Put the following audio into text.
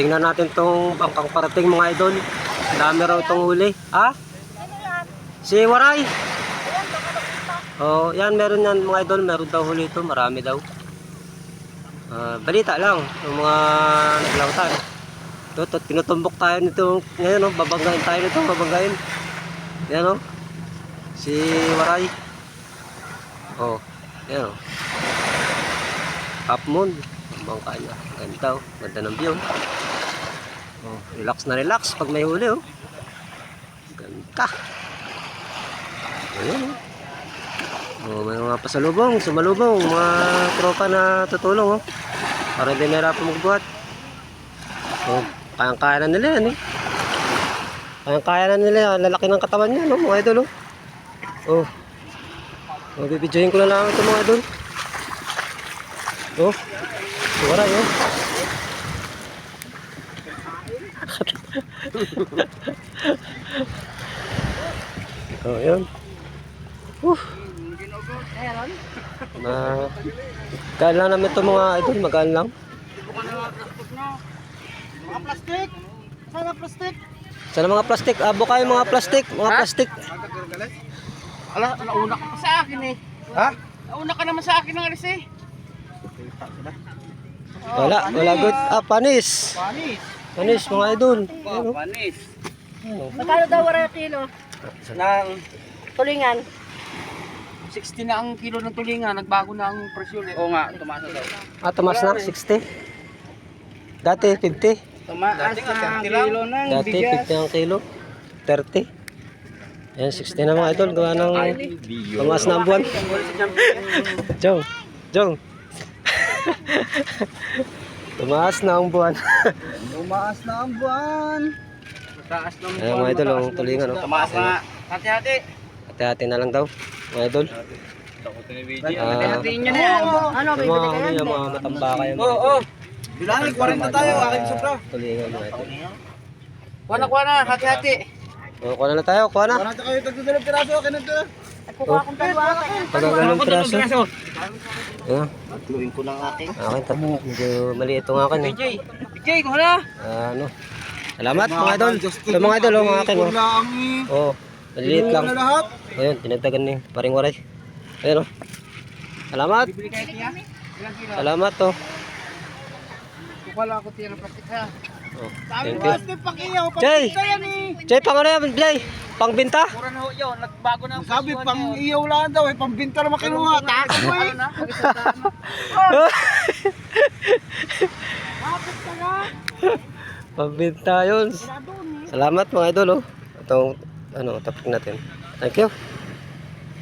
tingnan natin tong bangkang parating mga idol. Dami raw tong huli. Ha? Si Waray. Oh, yan meron yan mga idol, meron daw huli ito, marami daw. Ah, balita lang ng mga naglautan. Ito, ito, tinutumbok tayo nito ngayon, oh, babanggain tayo nito, babanggain. Yan oh. Si Waray. Oh, yan oh. Half moon. Ang bangka niya. Ganda oh. Ganda ng view. Oh, relax na relax pag may huli oh. Ganda. Ayan oh. Oh, may mga pasalubong, sumalubong, mga tropa na tutulong oh. Para hindi nahirapan magbuhat. Oh, kayang-kaya na nila yan eh. Kayang-kaya na nila yan. Lalaki ng katawan niya, no, mga idol oh. Oh. Oh, bibidyohin ko na lang ito mga idol. Oh. Wala yun. oh, yun. Uh. Na Gaan lang namin ito mga idol, magaan lang. Mga plastic! Sana plastic! Sana mga plastic, abo kayo mga plastic, mga plastic. Ala, nauna ka pa sa akin eh. Ha? Nauna ka naman sa akin ng alis eh. Wala, wala good. Ah, panis. Panis! Panis mga idol. Ayun, oh. Panis! Ayun, oh. Magkano daw wala kilo? Nang Tulingan. 60 na ang kilo ng tulingan, nagbago na ang presyo eh. Oo nga, tumaas na daw. Ah, tumas na, 60. Dati, 50. Tumaas na ang kilo ng Dati, 50 ang kilo. 30. Ayan, 60 na mga idol. Gawa ng tumas na ang buwan. Jong, Jong. tumaas na ang buwan. Tumaas na ang buwan. Mataas ng Ayan mga idol, ang tulingan. Oh. Tumaas na. Hati-hati. Hati-hati na lang daw, mga idol. Ah, Hati-hatiin nyo na yan. Ano, yung mga, ano, yung mga matambaka yung mga Oo. Bilangin, 40 tayo. Akin sobra. tulingan mga idol. Kuha na, kuha na. Hati-hati. Oh, kuha na tayo, kuha na. Kuha na kayo tagdadalawang piraso. Akin na ito. Kukuha akong dalawa. Pagagalong piraso. Ayan. Tuloyin ko ng akin. Akin to. Medyo maliit ito nga akin eh. BJ, BJ, kuha na. Ano. Salamat mga idol. Ito mga idol, oh, mga akin. Oh, oh maliliit lang. lahat. Ayun, tinagdagan ni paring waray. Ayun. Salamat. Salamat oh. Kukuha lang ako tiya ng plastic ha. oh. Sabi Thank ko, you. plastic pang iyaw. Jay! yan eh. Jay, pang ano yan, Blay? Pang binta? Mura na ho yun. Nagbago na ang Sabi, pang iyaw lang daw. Eh, pang binta naman kinuha. Taas mo eh. Pang binta yun. Salamat mga idol oh. Itong ano, topic natin. Thank you.